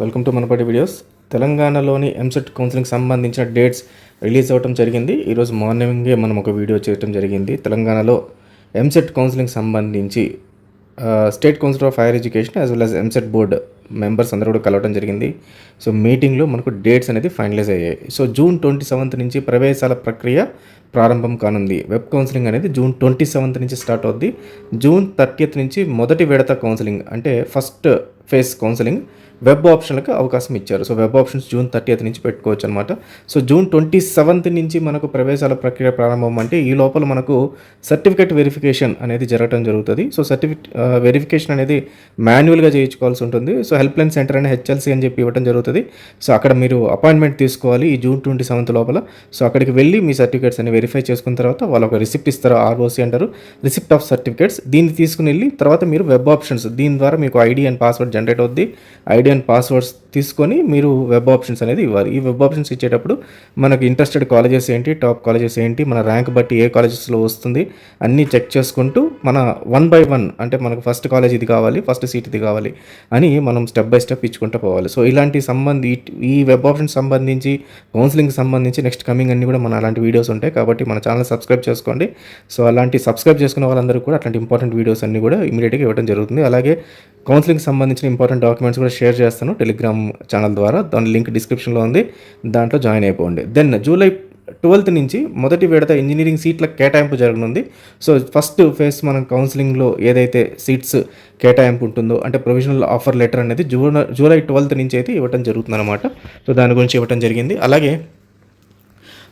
Welcome to మనపటి videos. తెలంగాణలోని EAMCET counselling సంబంధించిన డేట్స్ రిలీజ్ అవ్వడం జరిగింది. ఈరోజు మార్నింగే మనం ఒక వీడియో చేయడం జరిగింది. తెలంగాణలో ఎంసెట్ కౌన్సిలింగ్ సంబంధించి state council of higher education as well as EAMCET board members అందరూ కూడా కలవడం జరిగింది. సో మీటింగ్లో మనకు డేట్స్ అనేది ఫైనలైజ్ అయ్యాయి. సో జూన్ ట్వంటీ సెవెంత్ నుంచి ప్రవేశాల ప్రక్రియ ప్రారంభం కానుంది. వెబ్ కౌన్సిలింగ్ అనేది జూన్ ట్వంటీ సెవెంత్ నుంచి స్టార్ట్ అవుద్ది. జూన్ థర్టీయత్ నుంచి మొదటి విడత కౌన్సిలింగ్ అంటే ఫస్ట్ ఫేజ్ కౌన్సిలింగ్ వెబ్ ఆప్షన్లకు అవకాశం ఇచ్చారు. So web options June thirtieth నుంచి పెట్టుకోవచ్చు అనమాట సో జూన్ ట్వంటీ సెవెంత్ నుంచి మనకు ప్రవేశాల ప్రక్రియ ప్రారంభం అంటే ఈ లోపల మనకు సర్టిఫికేట్ వెరిఫికేషన్ అనేది జరగడం జరుగుతుంది. సో సర్టిఫికేట్ వెరిఫికేషన్ అనేది మాన్యువల్గా చేయించుకోవాల్సి ఉంటుంది. సో హెల్ప్ లైన్ సెంటర్ అనే హెచ్ఎల్సీ అని చెప్పి ఇవ్వడం జరుగుతుంది. సో అక్కడ మీరు అపాయింట్మెంట్ తీసుకోవాలి ఈ జూన్ ట్వంటీ సెవెంత్ లోపల. సో అక్కడికి వెళ్ళి మీ సర్టిఫికేట్స్ అన్ని వెరిఫై చేసుకున్న తర్వాత వాళ్ళు ఒక రిసిప్ట్ ఇస్తారు ఆర్ఓసి అంటారు. Receipt of certificates. దీన్ని తీసుకుని వెళ్ళి తర్వాత మీరు వెబ్ ఆప్షన్స్ దీని ద్వారా మీకు ఐడి అండ్ పాస్వర్డ్ జనరేట్ అవుద్ది. ఐడి అండ్ పాస్వర్డ్స్ తీసుకొని మీరు వెబ్ ఆప్షన్స్ అనేది ఇవ్వాలి. ఈ వెబ్ ఆప్షన్స్ ఇచ్చేటప్పుడు మనకి ఇంట్రెస్టెడ్ కాలేజెస్ ఏంటి టాప్ కాలేజెస్ ఏంటి మన ర్యాంక్ బట్టి ఏ కాలేజెస్లో వస్తుంది అన్నీ చెక్ చేసుకుంటూ మన వన్ బై వన్ అంటే మనకు ఫస్ట్ కాలేజ్ ఇది కావాలి ఫస్ట్ సీట్ ఇది కావాలి అని మనం స్టెప్ బై స్టెప్ ఇచ్చుకుంటూ పోవాలి. సో ఇలాంటి సంబంధి ఈ వెబ్ ఆప్షన్ సంబంధించి కౌన్సిలింగ్ సంబంధించి నెక్స్ట్ కమింగ్ అన్ని కూడా మన అలాంటి వీడియోస్ ఉంటాయి. కాబట్టి మన ఛానల్ సబ్స్క్రైబ్ చేసుకోండి. సో అలాంటి సబ్స్క్రైబ్ చేసుకున్న వాళ్ళందరూ కూడా అట్లాంటి ఇంపార్టెంట్ వీడియోస్ అన్ని కూడా ఇమీడియట్గా ఇవ్వడం జరుగుతుంది. అలాగే కౌన్సిలింగ్ సంబంధించిన ఇంపార్టెంట్ డాక్యుమెంట్స్ కూడా షేర్ చేస్తాను. టెలిగ్రామ్ ఛానల్ ద్వారా దాని లింక్ డిస్క్రిప్షన్లో ఉంది. దాంట్లో జాయిన్ అయిపోండి. దెన్ జూలై ట్వెల్త్ నుంచి మొదటి విడత ఇంజనీరింగ్ సీట్ల కేటాయింపు జరగనుంది. సో ఫస్ట్ ఫేజ్ మనం కౌన్సిలింగ్లో ఏదైతే సీట్స్ కేటాయింపు ఉంటుందో అంటే ప్రొవిజనల్ ఆఫర్ లెటర్ అనేది జూ జూలై ట్వెల్త్ నుంచి అయితే ఇవ్వడం జరుగుతుంది అనమాట సో దాని గురించి ఇవ్వడం జరిగింది. అలాగే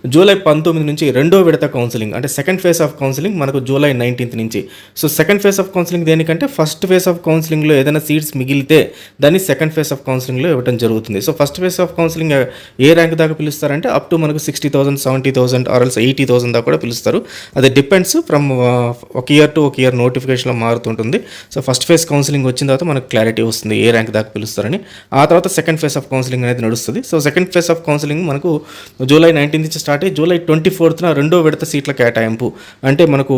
జూలై పంతొమ్మిది నుంచి రెండో విడత కౌన్సిలింగ్ అంటే సెకండ్ ఫేజ్ ఆఫ్ కౌన్సిలింగ్ మనకు జూలై నైన్టీన్త్ నుంచి. So second phase of counselling దేనికంటే ఫస్ట్ ఫేజ్ ఆఫ్ కౌన్సిలింగ్లో ఏదైనా సీట్స్ మిగిలితే దాన్ని సెకండ్ ఫేజ్ ఆఫ్ కౌన్సిలింగ్లో ఇవ్వడం జరుగుతుంది. So first phase of counselling A rank దాకా పిలుస్తారంటే అప్ టు మనకు sixty thousand seventy thousand or else eighty thousand దాకా కూడా పిలుస్తారు. అది డిపెండ్స్ ఫ్రమ్ uh, ఒక ఇయర్ టు ఒక ఇయర్ నోటిఫికేషన్లో మారుతుంటుంది. సో ఫస్ట్ ఫేజ్ కౌన్సిలింగ్ వచ్చిన తర్వాత మనకు క్లారిటీ వస్తుంది ఏ ర్యాంక్ దాకా పిలుస్తారని. ఆ తర్వాత సెకండ్ ఫేజ్ ఆఫ్ కౌన్సిలింగ్ అనేది నడుస్తుంది. So second phase of counselling మనకు జూలై నైన్టీన్ నుంచి స్టార్ట్ అయ్యి జూలై ట్వంటీ ఫోర్త్న రెండో విడత సీట్ల కేటాయింపు. అంటే మనకు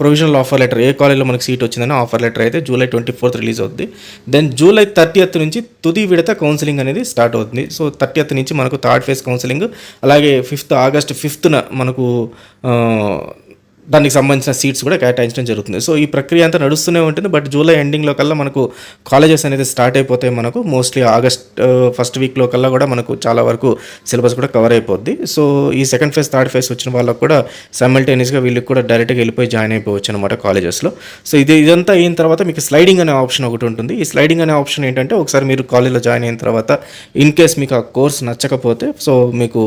ప్రొవిజనల్ ఆఫర్ లెటర్ ఏ కాలేజ్లో మనకు సీట్ వచ్చిందని ఆఫర్ లెటర్ అయితే జూలై ట్వంటీ ఫోర్త్ రిలీజ్ అవుతుంది దెన్ జూలై థర్టీయత్ నుంచి తుది విడత కౌన్సిలింగ్ అనేది స్టార్ట్ అవుతుంది సో థర్టీయత్ నుంచి మనకు థర్డ్ ఫేజ్ కౌన్సిలింగ్ అలాగే ఫిఫ్త్ ఆగస్ట్ ఫిఫ్త్న మనకు దానికి సంబంధించిన సీట్స్ కూడా కేటాయించడం జరుగుతుంది. సో ఈ ప్రక్రియ అంతా నడుస్తూనే ఉంటుంది. బట్ జూలై ఎండింగ్లో కల్లా మనకు కాలేజెస్ అనేది స్టార్ట్ అయిపోతాయి మనకు. మోస్ట్లీ ఆగస్ట్ ఫస్ట్ వీక్లో కల్లా కూడా మనకు చాలా వరకు సిలబస్ కూడా కవర్ అయిపోద్ది. సో ఈ సెకండ్ ఫేజ్ థర్డ్ ఫేజ్ వచ్చిన వాళ్ళకు కూడా సైమల్టేనియస్గా వీళ్ళకి కూడా డైరెక్ట్గా వెళ్ళిపోయి జాయిన్ అయిపోవచ్చు అనమాట కాలేజెస్లో సో ఇది ఇదంతా అయిన తర్వాత మీకు స్లైడింగ్ అనే ఆప్షన్ ఒకటి ఉంటుంది. ఈ స్లైడింగ్ అనే ఆప్షన్ ఏంటంటే ఒకసారి మీరు కాలేజ్లో జాయిన్ అయిన తర్వాత ఇన్ కేస్ మీకు ఆ కోర్స్ నచ్చకపోతే సో మీకు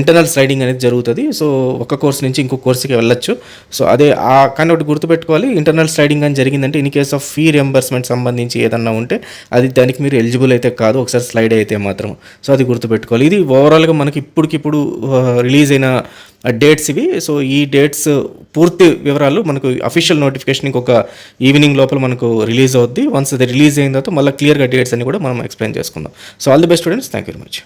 ఇంటర్నల్ స్లైడింగ్ అనేది జరుగుతుంది. సో ఒక కోర్స్ నుంచి ఇంకో కోర్స్కి వెళ్ళొచ్చు. సో అదే ఆ కానీ ఒకటి గుర్తుపెట్టుకోవాలి. ఇంటర్నల్ స్లైడింగ్ అని జరిగిందంటే in case of fee reimbursement సంబంధించి ఏదన్నా ఉంటే అది దానికి మీరు ఎలిజిబుల్ అయితే కాదు. ఒకసారి స్లైడ్ అయితే మాత్రం. సో అది గుర్తుపెట్టుకోవాలి. ఇది ఓవరాల్గా మనకి ఇప్పటికిప్పుడు రిలీజ్ అయిన డేట్స్ ఇవి. సో ఈ డేట్స్ పూర్తి వివరాలు మనకు అఫీషియల్ నోటిఫికేషన్ ఇంకొక ఈవినింగ్ లోపల మనకు రిలీజ్ అవుద్ది. వన్స్ అది రిలీజ్ అయిన తర్వాత మళ్ళీ క్లియర్గా డేట్స్ అని కూడా మనం ఎక్స్ప్లెయిన్ చేసుకుందాం. So all the best students thank you very much